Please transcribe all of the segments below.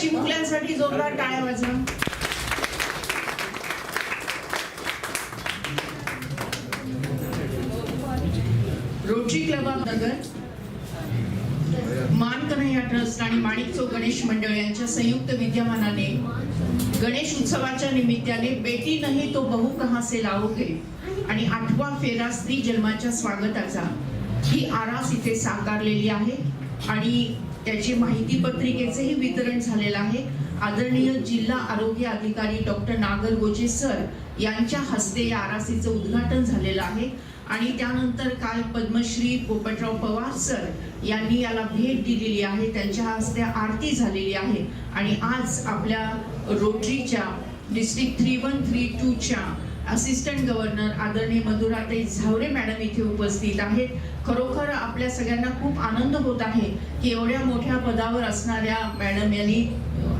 चिमुकल्यांसाठी जोरदार टाळ्या वाजवा. रोटरी क्लब ऑफ नगर मान कन्हैया ट्रस्ट आणि माणिक चौक गणेश मंडळ यांच्या संयुक्त विद्यमानाने गणेश उत्सवाच्या निमित्ताने बेटी नाही तो बहु कहा से लावोगे? आणि आठवा फेरा स्त्री जन्माच्या स्वागताचा ही आरास इथे साकारलेली आहे. आणि त्याची माहिती पत्रिकेचेही वितरण झालेलं आहे. आदरणीय जिल्हा आरोग्य अधिकारी डॉक्टर नागर गोजे सर यांच्या हस्ते या आरासीचं उद्घाटन झालेलं आहे. आणि त्यानंतर काल पद्मश्री पोपटराव पवार सर यांनी याला भेट दिलेली आहे. त्यांच्या हस्ते आरती झालेली आहे. आणि आज आपल्या रोटरीच्या डिस्ट्रिक्ट थ्री वन थ्री टूच्या असिस्टंट गव्हर्नर आदरणीय मधुराताई झावरे मॅडम इथे उपस्थित आहेत. खरोखर आपल्या सगळ्यांना खूप आनंद होत आहे की एवढ्या मोठ्या पदावर असणाऱ्या मॅडम यांनी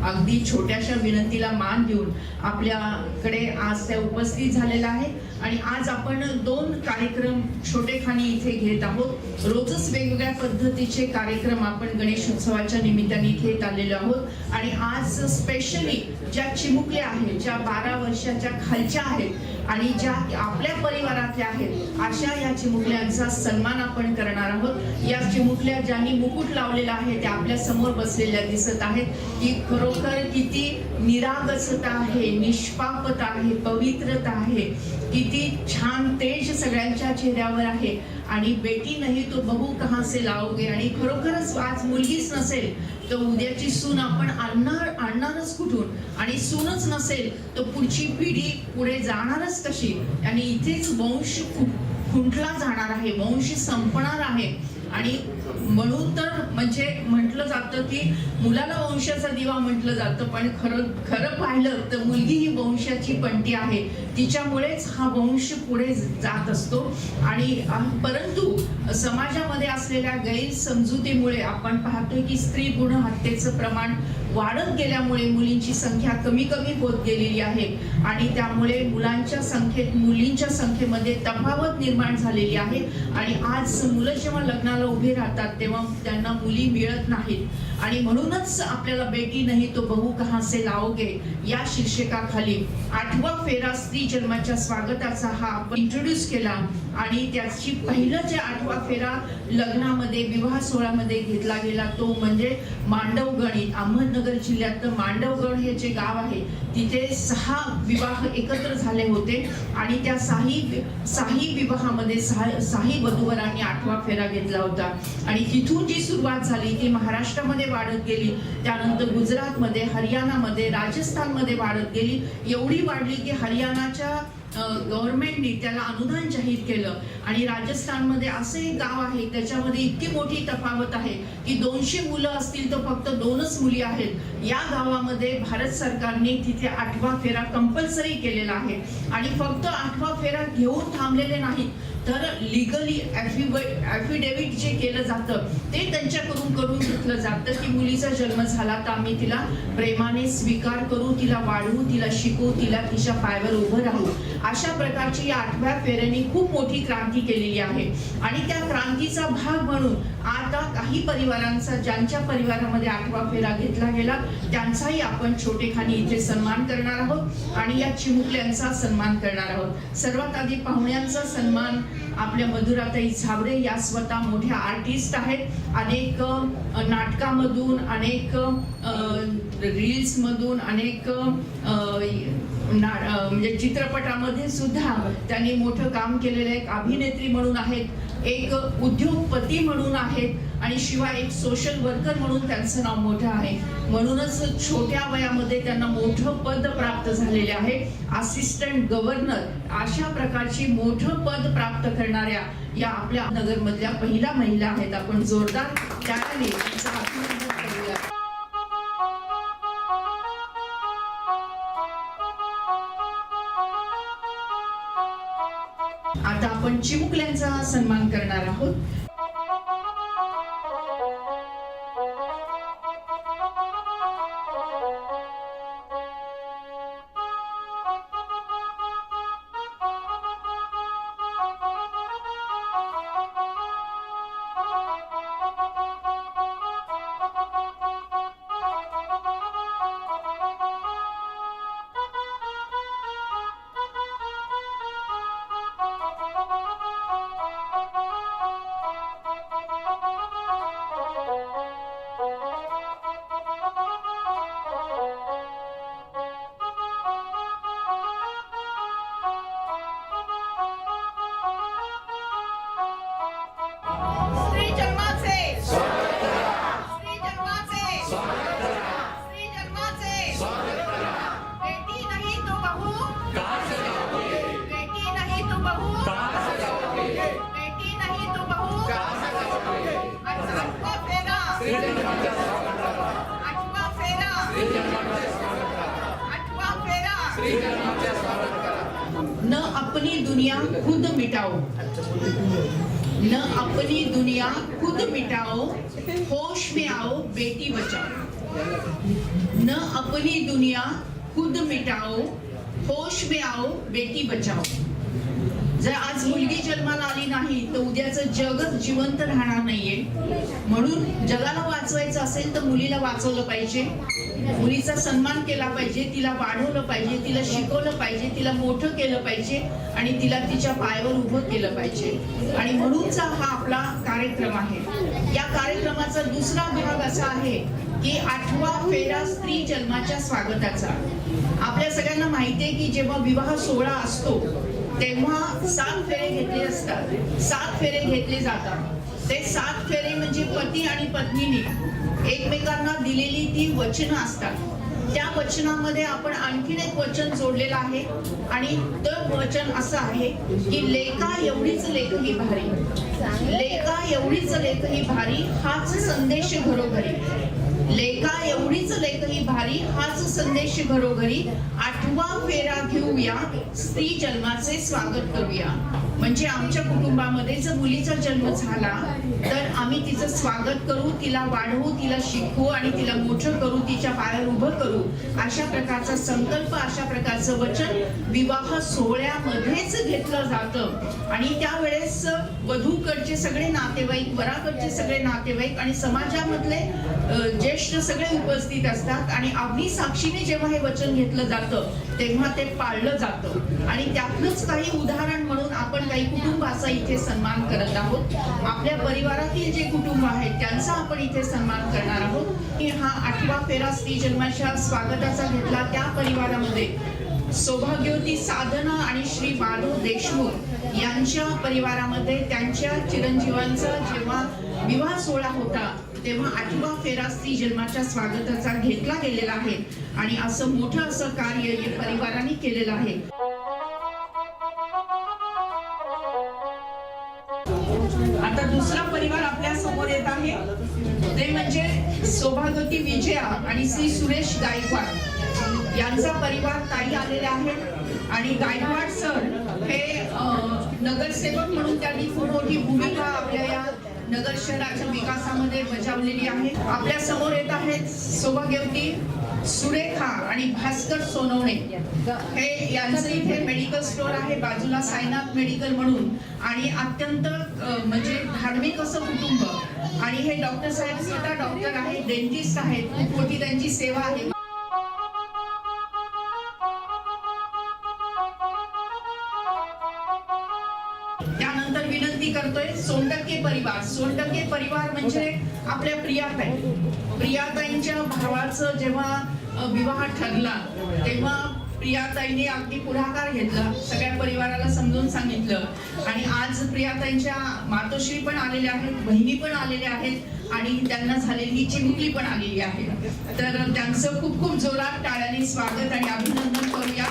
अगदी छोट्याशा विनंतीला मान देऊन आपल्याकडे आज त्या उपस्थित झालेल्या आहे. आणि आज आपण दोन कार्यक्रम छोटेखानी इथे घेत आहोत. रोजच वेगवेगळ्या पद्धतीचे कार्यक्रम आपण गणेश उत्सवाच्या निमित्ताने घेत आलेलो आहोत. आणि आज स्पेशली ज्या चिमुकल्या आहेत ज्या बारा वर्षाच्या खालच्या आहेत आणि ज्या आपल्या परिवारातल्या आहेत अशा या चिमुकल्यांचा सन्मान आपण करणार आहोत. या चिमुकल्या ज्यांनी मुकुट लावलेला आहे त्या आपल्यासमोर बसलेल्या दिसत आहेत. की खरोखर किती निरागसता आहे निष्पापता आहे पवित्रता आहे. किती छान तेज सगळ्यांच्या चेहऱ्यावर आहे. आणि बेटी नाही तो बहू कहा से लावगे आणि खरोखरच आज मुलगीच नसेल तर उद्याची सून आपण आणणार आणणारच कुठून? आणि सूनच नसेल तर पुढची पिढी पुढे जाणारच कशी? आणि इथेच वंश खुंटला जाणार आहे वंश संपणार आहे. आणि म्हणून तर म्हणजे म्हटलं जातं की मुलाला वंशाचा दिवा म्हटलं जातं पण खरं खरं पाहिलं तर मुलगी ही वंशाची पंटी आहे. तिच्यामुळेच हा वंश पुढे जात असतो. आणि परंतु समाजामध्ये असलेल्या गैरसमजुतीमुळे आपण पाहतोय की स्त्री गुण हत्येचं प्रमाण वाढत गेल्यामुळे मुलींची संख्या कमी कमी होत गेलेली आहे. आणि त्यामुळे मुलांच्या संख्येत मुलींच्या संख्येमध्ये तफावत निर्माण झालेली आहे. आणि आज मुलं जेव्हा लग्नाला उभे राहतात तेव्हा त्यांना मुली मिळत नाहीत. आणि म्हणूनच आपल्याला बेटी नाही तो बहु कहा से लावोगे या शीर्षकाखाली आठवा फेरा स्त्री जन्माच्या स्वागताचा हा आपण इंट्रोड्यूस केला. आणि त्याची पहिलं जे आठवा फेरा लग्नामध्ये विवाह सोहळ्यामध्ये घेतला गेला तो म्हणजे मांडवगणी. अहमदनगर जिल्ह्यातलं मांडवगड हे जे गाव आहे तिथे सहा विवाह एकत्र झाले होते. आणि त्या साही साही विवाहामध्ये साही वधूवरांनी आठवा फेरा घेतला होता. आणि तिथून जी सुरुवात झाली ती महाराष्ट्रामध्ये वाढत गेली. त्यानंतर गुजरातमध्ये हरियाणामध्ये राजस्थानमध्ये वाढत गेली. एवढी वाढली की हरियाणाच्या गव्हर्नमेंटनी त्याला अनुदान जाहीर केलं. आणि राजस्थानमध्ये असे एक गाव आहे त्याच्यामध्ये इतकी मोठी तफावत आहे की दोनशे मुलं असतील तर फक्त दोनच मुली आहेत. या गावामध्ये भारत सरकारने तिथे आठवा फेरा कंपल्सरी केलेला आहे. आणि फक्त आठवा फेरा घेऊन थांबलेले नाहीत. तर लिगली ॲफिडेव्हिट जे केलं जातं ते त्यांच्याकडून करून घेतलं जातं की मुलीचा जन्म झाला तर आम्ही तिला प्रेमाने स्वीकार करू तिला वाढवू तिला शिकवू तिला तिच्या पायावर उभं राहू. अशा प्रकारची या आठव्या फेऱ्यांनी खूप मोठी क्रांती केलेली आहे. आणि त्या क्रांतीचा भाग म्हणून आता काही परिवारांचा ज्यांच्या परिवारामध्ये आठवा फेरा घेतला गेला त्यांचाही आपण छोटेखानी इथे सन्मान करणार आहोत आणि या चिमुकल्यांचा सन्मान करणार आहोत. सर्वात आधी पाहुण्यांचा सन्मान आपल्या मधुराताई झावरे या स्वतः मोठ्या आर्टिस्ट आहेत. अनेक नाटकामधून अनेक रील्स मधून अनेक म्हणजे चित्रपटामध्ये सुद्धा त्यांनी मोठं काम केलेलं आहे. एक अभिनेत्री म्हणून आहेत एक उद्योगपती म्हणून आहेत आणि शिवाय एक सोशल वर्कर म्हणून त्यांचं नाव मोठं आहे. म्हणूनच छोट्या वयामध्ये त्यांना मोठं पद प्राप्त झालेले आहे. असिस्टंट गव्हर्नर अशा प्रकारची मोठं पद प्राप्त करणाऱ्या या आपल्या नगरमधल्या पहिल्या महिला आहेत. आपण जोरदार त्याने आता आपण चिमुकल्यांचा सन्मान करणार आहोत. अपनी दुनिया खुद मिटाओ। न अपनी दुनिया खुद मिटाओ होश में आओ बेटी बचाओ। न अपनी दुनिया खुद मिटाओ होश में आओ बेटी बचाओ। जर आज मुलगी जन्माला आली नाही तर उद्याचं जगच जिवंत राहणार नाहीये. म्हणून जगाला वाचवायचं असेल तर मुलीला वाचवलं पाहिजे. मुलीचा सन्मान केला पाहिजे तिला वाढवलं पाहिजे तिला शिकवलं पाहिजे तिला मोठं केलं पाहिजे आणि तिला तिच्या पायावर उभं केलं पाहिजे. आणि म्हणूनचा हा आपला कार्यक्रम आहे. या कार्यक्रमाचा दुसरा भाग असा आहे की आठवा फेरा स्त्री जन्माच्या स्वागताचा. आपल्या सगळ्यांना माहिती आहे की जेव्हा विवाह सोहळा असतो तेव्हा सात फेरे घेतले असतात. सात फेरे घेतले जातात. ते सात फेरे म्हणजे पती आणि पत्नीने एकमेकांना दिलेली ती वचनं असतात. त्या वचनामध्ये आपण आणखीन एक वचन जोडलेलं आहे आणि तर वचन असं आहे की लेखा एवढीच लेख ही भारी. लेखा एवढीच लेख ही भारी हाच संदेश घरोघरी. लेका एवढीच लेख ही भारी हाच संदेश घरोघरी. आठवा फेरा घेऊया स्त्री जन्माचे स्वागत करूया. म्हणजे आमच्या कुटुंबामध्ये जर मुलीचा जन्म झाला तर आम्ही तिचं स्वागत करू तिला वाढवू तिला शिकवू आणि तिला मोठं करू तिच्या पायावर उभं करू. अशा प्रकारचा संकल्प अशा प्रकारचं वचन विवाह सोहळ्यामध्येच घेतलं जातं. आणि त्यावेळेस वधूकडचे सगळे नातेवाईक वराकडचे सगळे नातेवाईक आणि समाजामधले जे ज्येष्ठ सगळे उपस्थित असतात आणि अग्नी साक्षीने जेव्हा हे वचन घेतलं जातं तेव्हा ते पाळलं जातं. आणि त्यातलंच काही उदाहरण म्हणून आपण काही कुटुंबाचा इथे सन्मान करत आहोत. आपल्या परिवारातील जे कुटुंब आहेत त्यांचा आपण इथे सन्मान करणार आहोत. की हा आठवा फेरा स्त्री जन्माच्या स्वागताचा घेतला त्या परिवारामध्ये. सौभाग्यवती साधना आणि श्री माधव देशमुख यांच्या परिवारामध्ये त्यांच्या चिरंजीवांचा जेव्हा विवाह सोहळा होता तेव्हा आठवा फेरा स्त्री जन्माच्या स्वागताचा घेतला गेलेला आहे. आणि असं मोठं असं कार्य या परिवाराने केलेलं आहे. आता दुसरा परिवार आपल्यासमोर येत आहे. ते म्हणजे सौभाग्यवती विजया आणि श्री सुरेश गायकवाड. यांचा परिवार ताई आलेले आहेत आणि गायकवाड सर हे नगरसेवक म्हणून त्यांनी खूप मोठी भूमिका आपल्या या नगर शहराच्या विकासामध्ये बजावलेली आहे. आपल्यासमोर येत आहेत सौभाग्यवती सुरेखा आणि भास्कर सोनवणे. हे यांचं इथे मेडिकल स्टोअर आहे बाजूला साईनाथ मेडिकल म्हणून. आणि अत्यंत म्हणजे धार्मिक असं कुटुंब. आणि हे डॉक्टर साहेब स्वतः डॉक्टर आहेत डेंटिस्ट आहेत. खूप मोठी त्यांची सेवा आहे. सोनटक्के परिवार सोनटक्के परिवार म्हणजे आपल्या प्रियाताई. प्रियाताईंच्या भावाचं जेव्हा विवाह ठरला तेव्हा प्रियाताईने अगदी पुढाकार घेतला सगळ्या परिवाराला समजून सांगितलं. आणि आज प्रियाताईंच्या मातोश्री पण आलेल्या आहेत बहिणी पण आलेल्या आहेत आणि त्यांना झालेली चिमुकली पण आलेली आहे. तर त्यांचं खूप खूप जोरात टाळ्याने स्वागत आणि अभिनंदन करूया.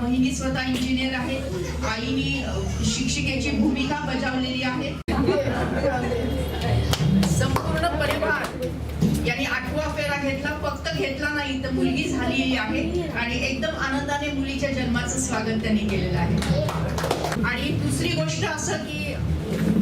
बहिणी स्वतः इंजिनियर आहेत. आईनी शिक्षिकेची भूमिका बजावलेली आहे. संपूर्ण परिवार यांनी आठवा फेरा घेतला फक्त घेतला नाही तर मुलगी झालेली आहे. आणि एकदम आनंदाने मुलीच्या जन्माचं स्वागत त्यांनी केलेलं आहे. आणि दुसरी गोष्ट असं की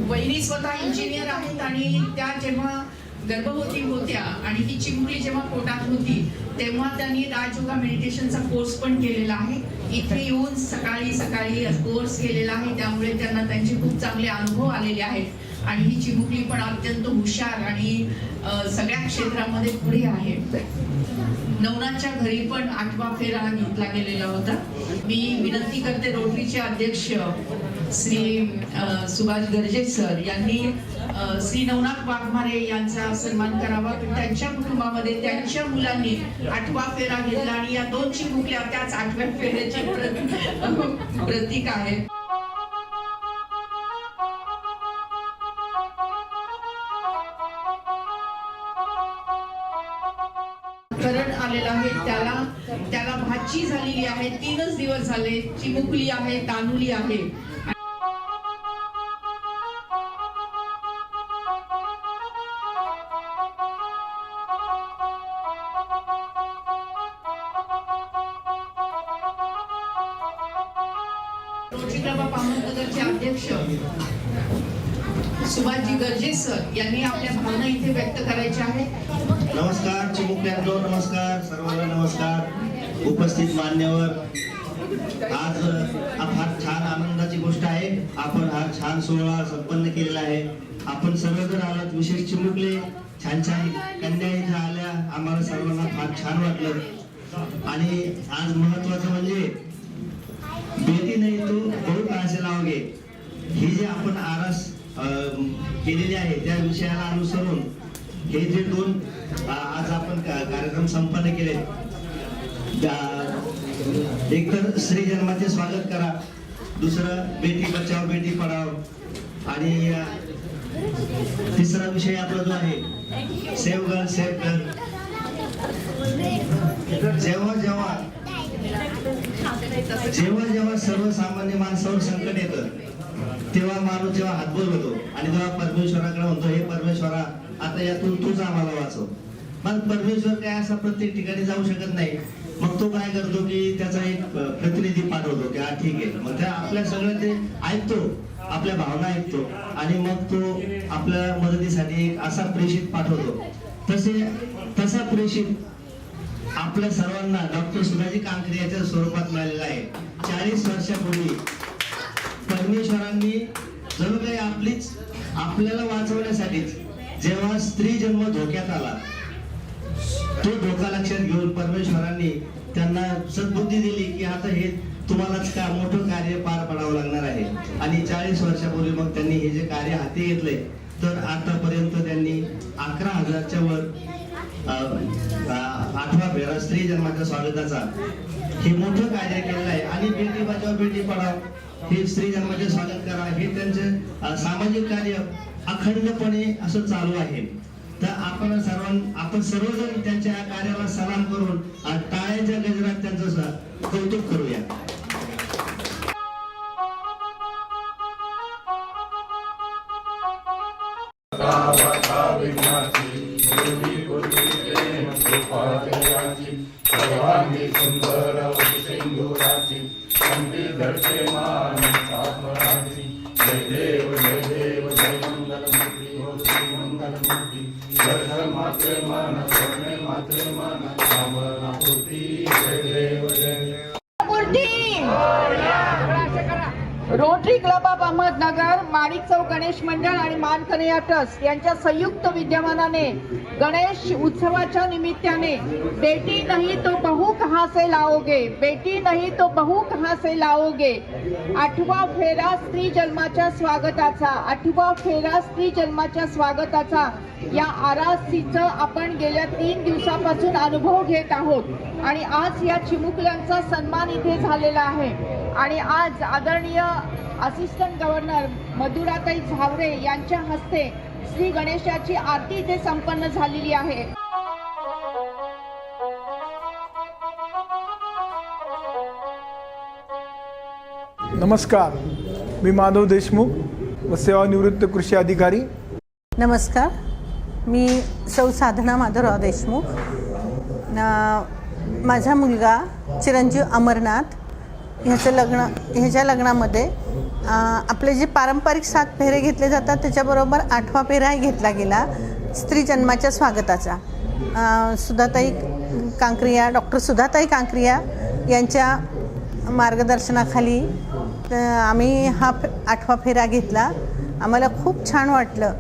बहिणी स्वतः इंजिनियर आहेत आणि त्या जेव्हा गर्भवती होत्या आणि ती चिमुकली जेव्हा पोटात होती तेव्हा त्यांनी राजयोगा मेडिटेशनचा कोर्स पण केलेला आहे. इथे येऊन सकाळी सकाळी कोर्स केलेला आहे. त्यामुळे त्यांना त्यांचे खूप चांगले अनुभव आलेले आहेत. आणि ही चिमुकली पण अत्यंत हुशार आणि सगळ्या क्षेत्रामध्ये पुढे आहे. नवनाथच्या घरी पण आठवा फेरा घेतला गेलेला होता. मी विनंती करते रोटरीचे अध्यक्ष श्री सुभाष गर्जे सर यांनी श्री नवनाथ वाघमारे यांचा सन्मान करावा. त्यांच्या कुटुंबामध्ये त्यांच्या मुलांनी आठवा फेरा घेतला आणि या दोन चिमुकल्या त्याच आठव्या फेऱ्याची प्रतीक आहे करण आलेला आहे. त्याला त्याला भाची झालेली आहे. तीनच दिवस झाले. चिमुकली आहे तानुली आहे. रोटरी क्लब अध्यक्ष सुभाषजी गर्जे सर यांनी आपल्या भावना इथे व्यक्त करायच्या आहेत. नमस्कार चिमुकल्यांनो नमस्कार सर्वांना नमस्कार. उपस्थित मान्यवर आज फार छान आनंदाची गोष्ट आहे. आपण हा छान सोहळा संपन्न केलेला आहे. आपण सर्वजण आलात विशेष चिमुकले छान छान कन्या इथे आल्या. आम्हाला सर्वांना फार छान वाटलं. आणि आज महत्वाचं म्हणजे बेटी नाही तो बहुत असे घे. ही जे आपण आरास केलेली आहे त्या विषयाला अनुसरून हे जे दोन आज आपण कार्यक्रम संपन्न केले त्या- एक तर स्त्री जन्माचे स्वागत करा दुसरं बेटी बचाव बेटी पढाव आणि तिसरा विषय आपला जो आहे सेव गर्ल सेव गर्ल जेव्हा जेव्हा जेव्हा जेव्हा सर्वसामान्य माणसावर संकट येतं तेव्हा माणूस जेव्हा हातबोल होतो आणि तेव्हा परमेश्वराकडे म्हणतो हे परमेश्वरा आता यातून तूच आम्हाला वाचव. मग परमेश्वर काय असा प्रत्येक ठिकाणी जाऊ शकत नाही. मग तो काय करतो की त्याचा एक प्रतिनिधी पाठवतो की हा ठीक आहे. मग त्या आपल्या सगळं ते ऐकतो आपल्या भावना ऐकतो आणि मग तो आपल्या मदतीसाठी एक असा प्रेषित पाठवतो. तसे तसा प्रेषित आपल्या सर्वांना डॉक्टर सुधाजी कांकरे याच्या स्वरूपात मिळालेला आहे. चाळीस वर्षापूर्वी परमेश्वरांनी जणू काही आपलीच आपल्याला वाचवण्यासाठीच जेव्हा स्त्री जन्म धोक्यात आला तो धोका लक्षात घेऊन परमेश्वरांनी त्यांना सद्बुद्धी दिली की आता हे तुम्हालाच का मोठं कार्य पार पाडावं लागणार आहे? आणि चाळीस वर्षापूर्वी मग त्यांनी हे जे कार्य हाती घेतले तर आतापर्यंत त्यांनी अकरा हजारच्या वर आठवा फेरा स्त्री जन्माच्या स्वागताचा. हे मोठं कार्य केलेलं आहे. आणि बेटी बचाव बेटी पढाव हे स्त्री जन्माचे स्वागत करा. हे त्यांचे सामाजिक कार्य अखंडपणे असं चालू आहे. तर आपण सर्वां आपण सर्वजण त्यांच्या या कार्याला सलाम करून टाळ्याच्या गजरात त्यांचं कौतुक करूया. सर्वांगी सुंदर सिंधुराची संधी धरते मान सापराची जय देव जय देव जय मंगलमूर्ती. हो श्री मंगलमूर्ती दर्शन मात्रे मन. सोने मात्रे अहमदनगर माणिक चौक गणेश मंडळ आणि मानकनया ट्रस्ट यांच्या संयुक्त विद्यमानाने गणेश उत्सवाच्या निमित्ताने बेटी नाही तो बहू कहाँ से लाओगे बेटी नाही तो बहू कहाँ से लाओगे. आठवा फेरा स्त्री जन्माच्या स्वागताचा आठवा फेरा स्त्री जन्माच्या स्वागताचा. या आरासीचं आपण गेल्या तीन दिवसापासून अनुभव घेत आहोत. आणि आज या चिमुकल्यांचा सन्मान इथे झालेला आहे. आणि आज आदरणीय असिस्टंट गव्हर्नर मधुराताई झावरे यांच्या हस्ते श्री गणेशाची आरती इथे संपन्न झालेली आहे. नमस्कार. मी माधव देशमुख व सेवानिवृत्त कृषी अधिकारी. नमस्कार. मी सौ साधना माधवराव देशमुख. माझा मुलगा चिरंजीव अमरनाथ. ह्याचं लग्न ह्याच्या लग्नामध्ये आपले जे पारंपरिक सात फेरे घेतले जातात त्याच्याबरोबर आठवा फेराही घेतला गेला स्त्री जन्माच्या स्वागताचा. सुधाताई कांक्रिया डॉक्टर सुधाताई कांक्रिया यांच्या मार्गदर्शनाखाली आम्ही हा आठवा फेरा घेतला. आम्हाला खूप छान वाटलं.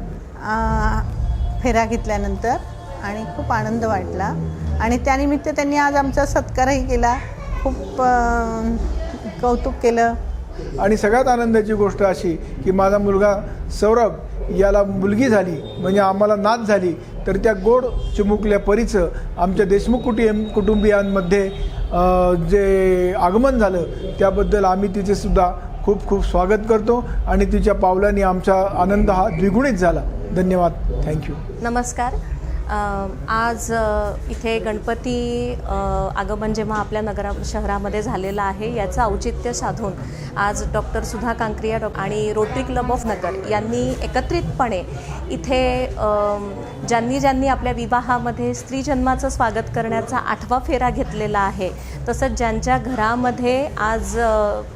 फेरा घेतल्यानंतर आणि खूप आनंद वाटला. आणि त्यानिमित्त त्यांनी आज आमचा सत्कारही केला. खूप कौतुक केलं. आणि सगळ्यात आनंदाची गोष्ट अशी की माझा मुलगा सौरभ याला मुलगी झाली म्हणजे आम्हाला नाच झाली तर त्या गोड चिमुकल्या परीचं आमच्या देशमुख कुटुंब कुटुंबियांमध्ये जे आगमन झालं त्याबद्दल आम्ही तिचे सुद्धा खूप खूप स्वागत करतो आणि तिच्या पावलांनी आमचा आनंद हा द्विगुणित झाला. धन्यवाद. थँक्यू नमस्कार. आज इथे गणपती आगमन जेव्हा आपल्या नगरा शहरामध्ये झालेलं आहे याचं औचित्य साधून आज डॉक्टर सुधा कांक्रिया डॉ आणि रोटरी क्लब ऑफ नगर यांनी एकत्रितपणे इथे ज्यांनी ज्यांनी आपल्या विवाहामध्ये स्त्री जन्माचं स्वागत करण्याचा आठवा फेरा घेतलेला आहे तसंच ज्यांच्या घरामध्ये आज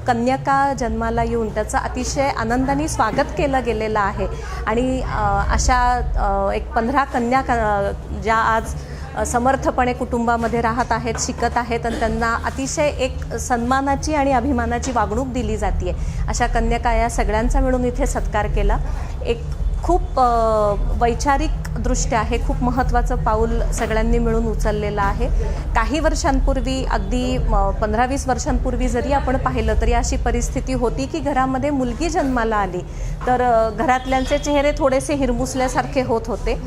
कन्यका जन्माला येऊन त्याचं अतिशय आनंदाने स्वागत केलं गेलेलं आहे. आणि अशा एक पंधरा कन्या क- ज्या आज समर्थपणे कुटुंबामध्ये राहत आहेत शिकत आहेत आणि त्यांना अतिशय एक सन्मानाची आणि अभिमानाची वागणूक दिली जाते अशा कन्यका या सगळ्यांचा मिळून इथे सत्कार केला. एक खूप वैचारिकदृष्ट्या हे खूप महत्त्वाचं पाऊल सगळ्यांनी मिळून उचललेलं आहे. काही वर्षांपूर्वी अगदी पंधरा वीस वर्षांपूर्वी जरी आपण पाहिलं तरी अशी परिस्थिती होती की घरामध्ये मुलगी जन्माला आली तर घरातल्यांचे चेहरे थोडेसे हिरमुसल्यासारखे होत होते.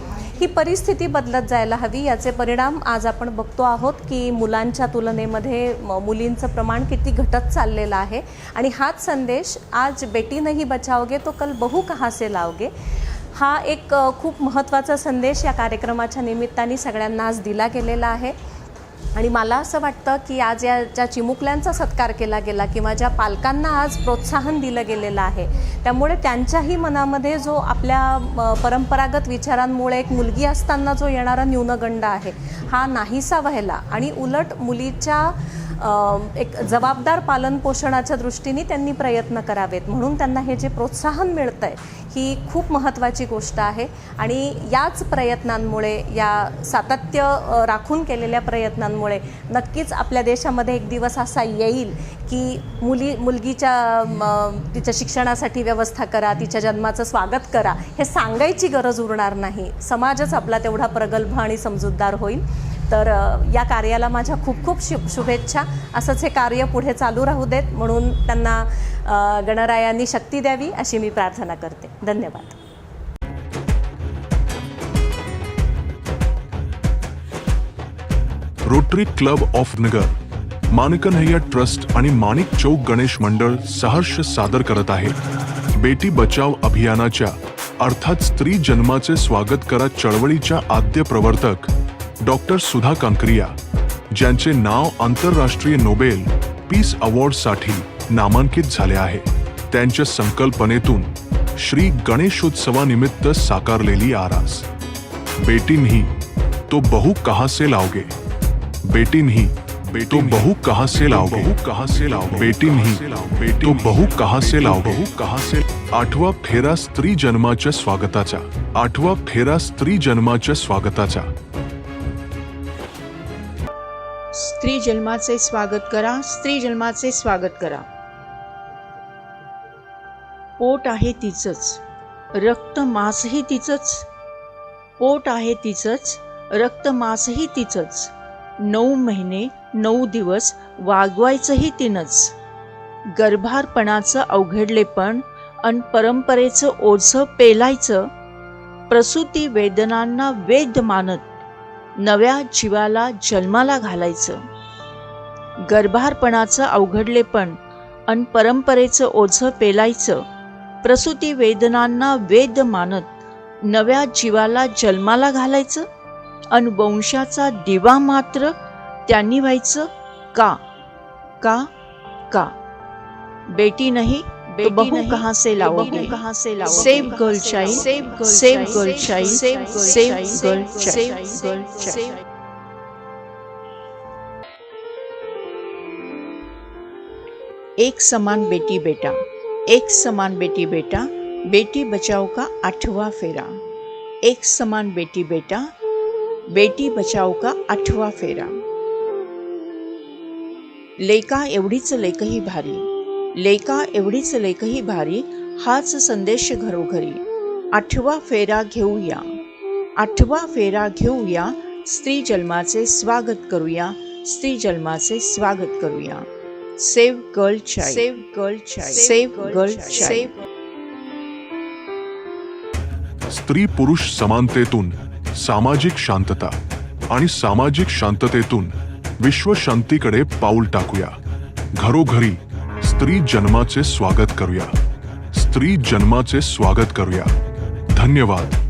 ही परिस्थिती बदलत जायला हवी याचे परिणाम आज आपण बघतो आहोत की मुलांच्या तुलनेमध्ये म- मुलींचं प्रमाण किती घटत चाललेलं आहे. आणि हाच संदेश आज बेटी नाही बचाओगे तो कल बहु कहासे लावगे. हा एक खूप महत्त्वाचा संदेश या कार्यक्रमाच्या निमित्ताने सगळ्यांना आज दिला गेलेला आहे. आणि मला असं वाटतं की आज या ज्या चिमुकल्यांचा सत्कार केला गेला किंवा ज्या पालकांना आज प्रोत्साहन दिलं गेलेलं आहे त्यामुळे त्यांच्याही मनामध्ये जो आपल्या परंपरागत विचारांमुळे एक मुलगी असताना जो येणारा न्यूनगंड आहे हा नाहीसा व्हायला आणि उलट मुलीच्या एक जबाबदार पालनपोषणाच्या दृष्टीने त्यांनी प्रयत्न करावेत. म्हणून त्यांना हे जे प्रोत्साहन मिळतं आहे ही खूप महत्त्वाची गोष्ट आहे. आणि याच प्रयत्नांमुळे या सातत्य राखून केलेल्या प्रयत्नांमुळे नक्कीच आपल्या देशामध्ये एक दिवस असा येईल की मुली मुलगीच्या तिच्या शिक्षणासाठी व्यवस्था करा तिच्या जन्माचं स्वागत करा हे सांगायची गरज उरणार नाही. समाजच आपला तेवढा प्रगल्भ आणि समजूतदार होईल. तर या कार्याला माझ्या खूप खूप शु शुभेच्छा. असंच हे कार्य पुढे चालू राहू देत. म्हणून त्यांना गणरायांनी शक्ती द्यावी अशी मी प्रार्थना करते. धन्यवाद. Rotary club of Nagar मानकन्हैया trust आणि माणिक चौक गणेश मंडळ सहर्ष सादर करत आहे. बेटी बचाव अभियानाच्या अर्थात स्त्री जन्माचे स्वागत करा चळवळीच्या आद्य प्रवर्तक डॉक्टर सुधा कांकरिया ज्यांचे नाव आंतरराष्ट्रीय नोबेल पीस अवॉर्डसाठी. नामांकित झाले आहे. त्यांच्या संकल्पनेतून श्री गणेशोत्सवानिमित्त साकारलेली आरास. बेटी तो बहु कहाँ से लाओगे बेटी बहु कहाँ से बहु कहाँ से लाओगे बेटी बहु कहाँ से बहु कहाँ से आठवा फेरा स्त्री जन्माच्या स्वागताचा. आठवा फेरा स्त्री जन्माच्या स्वागताचा. स्त्री जन्माचे स्वागत करा. स्त्री जन्माचे स्वागत करा. पोट आहे तिचंच. रक्त मांसही तिचंच. पोट आहे तिचंच. रक्त मांसही तिचंच. नऊ महिने नऊ दिवस वागवायचंही तिनंच. गर्भारपणाचं अवघडलेपण अन परंपरेचं ओझं पेलायचं प्रसूती वेदनांना वेद मानत नव्या जीवाला जन्माला घालायचं. गर्भारपणाचं अवघडलेपण अन परंपरेचं ओझं पेलायचं प्रसूती वेदनांना वेद मानत नव्या जीवाला जन्माला घालायचं? अन वंशाचा दिवा मात्र त्यांनी व्हायचं? का? का? का? बेटी नहीं बहू कहाँ से लाओगे कहाँ से लाओगे save girl child save girl child save save girl child girl child एक समान बेटी बेटा. एक समान बेटी बेटा बेटी बचाओ का आठवा फेरा। एक समान बेटी बेटा बेटी बचाओ का आठवा फेरा। लेका एवढीच लेकही भारी लेका एवढीच लेकही भारी हाच संदेश घरोघरी। आठवा फेरा घेऊया आठवा फेरा घेऊया स्त्री जन्माचे स्वागत करूया स्त्री जन्माचे स्वागत करूया। Save girl child save girl child save girl child स्त्री पुरुष समानतेतून सामाजिक शांतता आणि सामाजिक शांततेतून विश्वशांतीकडे पाऊल टाकूया. घरोघरी स्त्री जन्माचे स्वागत करूया. स्त्री जन्माचे स्वागत करूया. धन्यवाद.